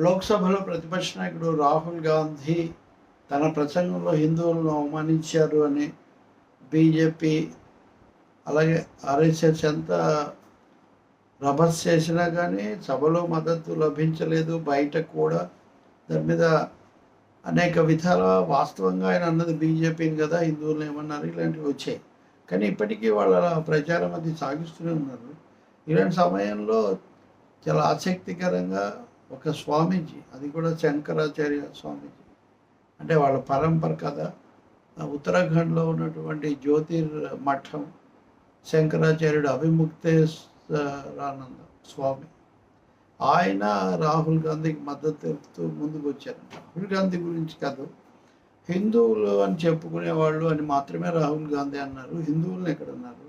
లోక్సభలో ప్రతిపక్ష నాయకుడు రాహుల్ గాంధీ తన ప్రసంగంలో హిందువులను అవమానించారు అని బీజేపీ అలాగే ఆర్ఎస్ఎస్ ఎంత రభస్ చేసినా కానీ సభలో మద్దతు లభించలేదు. బయట కూడా దాని మీద అనేక విధాల వాస్తవంగా ఆయన అన్నది బీజేపీని కదా హిందువులు ఏమన్నారు ఇలాంటివి వచ్చాయి. కానీ ఇప్పటికీ వాళ్ళ ప్రచారం అది సాగిస్తూనే ఉన్నారు. ఇలాంటి సమయంలో చాలా ఆసక్తికరంగా ఒక స్వామీజీ అది కూడా శంకరాచార్య స్వామీజీ. అంటే వాళ్ళ పరంపర కథ. ఉత్తరాఖండ్లో ఉన్నటువంటి జ్యోతిర్ మఠం శంకరాచార్యుడు అభిముక్తేశ్వరానంద స్వామి. ఆయన రాహుల్ గాంధీకి మద్దతు తెలుపుతూ ముందుకు వచ్చారు రాహుల్ గాంధీ గురించి కాదు హిందువులు అని చెప్పుకునే వాళ్ళు అని మాత్రమే రాహుల్ గాంధీ అన్నారు. హిందువులను ఎక్కడ అన్నారు?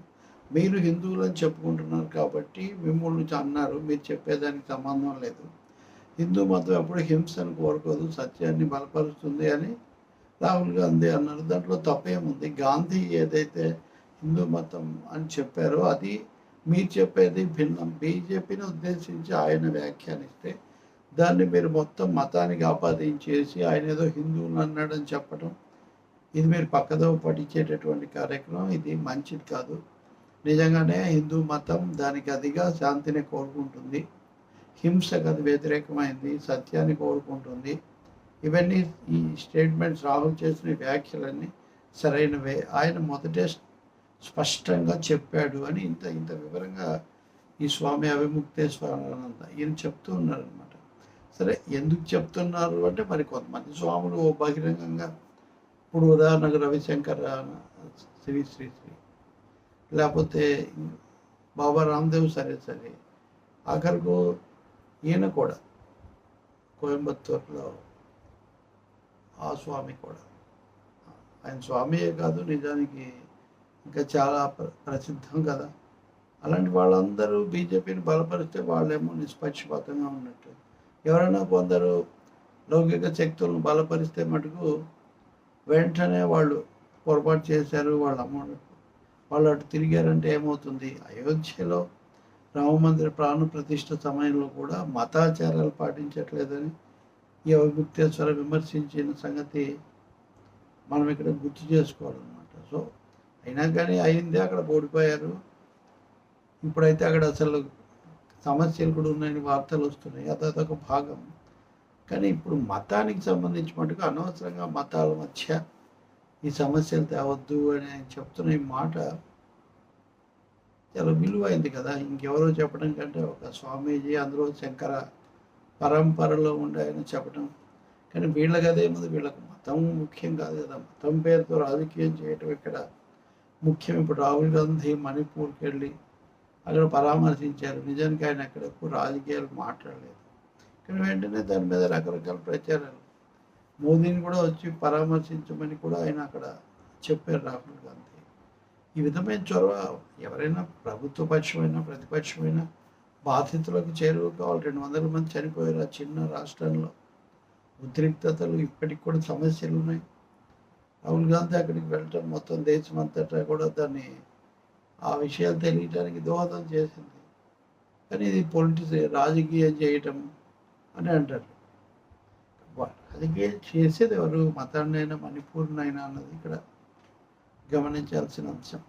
మీరు హిందువులు అని చెప్పుకుంటున్నారు కాబట్టి మిమ్మల్ని అన్నారు. మీరు చెప్పేదానికి సంబంధం లేదు. హిందూ మతం ఎప్పుడు హింసను కోరుకోదు సత్యాన్ని బలపరుస్తుంది అని రాహుల్ గాంధీ అన్నారు. దాంట్లో తప్పేముంది? గాంధీ ఏదైతే హిందూ మతం అని చెప్పారో అది మీరు చెప్పేది భిన్నం. బీజేపీని ఉద్దేశించి ఆయన వ్యాఖ్యానిస్తే దాన్ని మీరు మొత్తం మతానికి ఆపాదించేసి ఆయన ఏదో హిందువులు అన్నాడని చెప్పడం ఇది మీరు పక్కదో పట్టించేటటువంటి కార్యక్రమం ఇది మంచిది కాదు. నిజంగానే హిందూ మతం దానికి అదిగా శాంతిని కోరుకుంటుంది. హింసకు వ్యతిరేకమైంది సత్యాన్ని కోరుకుంటుంది. ఇవన్నీ ఈ స్టేట్మెంట్స్ రాహుల్ చేసిన వ్యాఖ్యలన్నీ సరైనవే. ఆయన మొదటే స్పష్టంగా చెప్పాడు అని ఇంత ఇంత వివరంగా ఈ స్వామి అవిముక్తేశ్వరానంద ఈయన చెప్తూ ఉన్నారనమాట సరే ఎందుకు చెప్తున్నారు అంటే మరి కొంతమంది స్వాములు ఓ బహిరంగంగా ఇప్పుడు ఉదాహరణకు రవిశంకర్ శ్రీ శ్రీ శ్రీ. లేకపోతే బాబా రామ్దేవ్ సరే సరే. ఆఖరుకు ఈయన కూడా కోయంబత్తూరులో ఆ స్వామి కూడా. ఆయన స్వామియే కాదు నిజానికి ఇంకా చాలా ప్ర- ప్రసిద్ధం కదా. అలాంటి వాళ్ళందరూ బీజేపీని బలపరిస్తే వాళ్ళేమో నిష్పక్షపాతంగా ఉన్నట్టు. ఎవరైనా కొందరు లౌకిక శక్తులను బలపరిస్తే మటుకు వెంటనే వాళ్ళు పొరపాటు చేశారు వాళ్ళ అమ్మ వాళ్ళు అటు తిరిగారంటే ఏమవుతుంది? అయోధ్యలో రామమందిర ప్రాణ ప్రతిష్ఠ సమయంలో కూడా మతాచారాలు పాటించట్లేదని ఈ అవిముక్తేశ్వర విమర్శించిన సంగతి మనం ఇక్కడ గుర్తు చేసుకోవాలన్నమాట. సో అయినా కానీ అయిందే అక్కడ ఓడిపోయారు. ఇప్పుడైతే అక్కడ అసలు సమస్యలు కూడా ఉన్నాయని వార్తలు వస్తున్నాయి. అదొక భాగం. కానీ ఇప్పుడు మతానికి సంబంధించి మటుకు అనవసరంగా మతాల మధ్య ఈ సమస్యలు తేవద్దు అని చెప్తున్న ఈ మాట చాలా విలువైంది కదా. ఇంకెవరో చెప్పడం కంటే ఒక స్వామీజీ అందులో శంకర పరంపరలో ఉండే ఆయన చెప్పడం. కానీ వీళ్ళకి అదేముంది వీళ్ళకి మతం ముఖ్యం కాదు కదా. మతం పేరుతో రాజకీయం చేయటం ఇక్కడ ముఖ్యం. ఇప్పుడు రాహుల్ గాంధీ మణిపూర్కి వెళ్ళి అక్కడ పరామర్శించారు. నిజానికి ఆయన అక్కడ ఎక్కువ రాజకీయాలు మాట్లాడలేదు. కానీ వెంటనే దాని మీద రకరకాల ప్రచారాలు. మోదీని కూడా వచ్చి పరామర్శించమని కూడా ఆయన అక్కడ చెప్పారు రాహుల్ గాంధీ. ఈ విధమైన చొరవ ఎవరైనా ప్రభుత్వ పక్షమైనా ప్రతిపక్షమైనా బాధితులకు చేరువ కావాలి. రెండు వందల మంది చనిపోయారు ఆ చిన్న రాష్ట్రంలో. ఉద్రిక్తతలు ఇప్పటికి కూడా సమస్యలు ఉన్నాయి. రాహుల్ గాంధీ అక్కడికి వెళ్ళటం మొత్తం దేశం అంతటా కూడా దాన్ని ఆ విషయాలు తెలియటానికి దోహదం చేసింది. కానీ ఇది పొలిటిక్స్ రాజకీయం చేయటం అని అంటారు. రాజకీయం చేసేది ఎవరు? మతాన్నైనా మణిపూర్నైనా అన్నది ఇక్కడ గమనించాల్సిన అంశం.